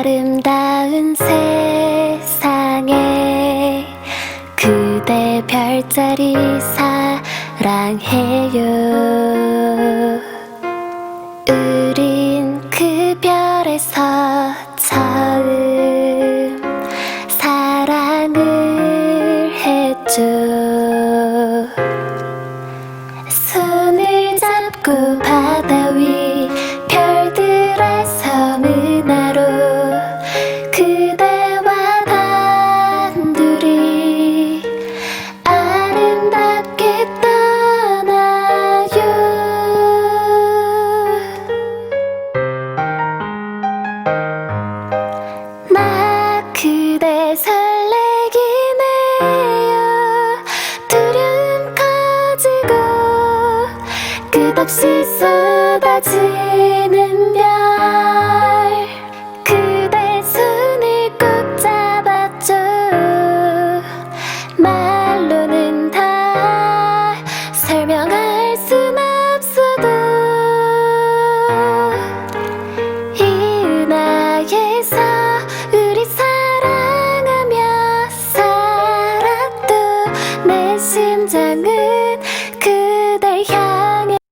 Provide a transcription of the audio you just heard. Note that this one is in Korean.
아름다운 세상에 그대 별자리 사랑해요. 우린 그 별에서 처음 사랑을 했죠. 손을 잡고 바다 설레긴 해요. 두려움 커지고 끝없이 쏟아지는 별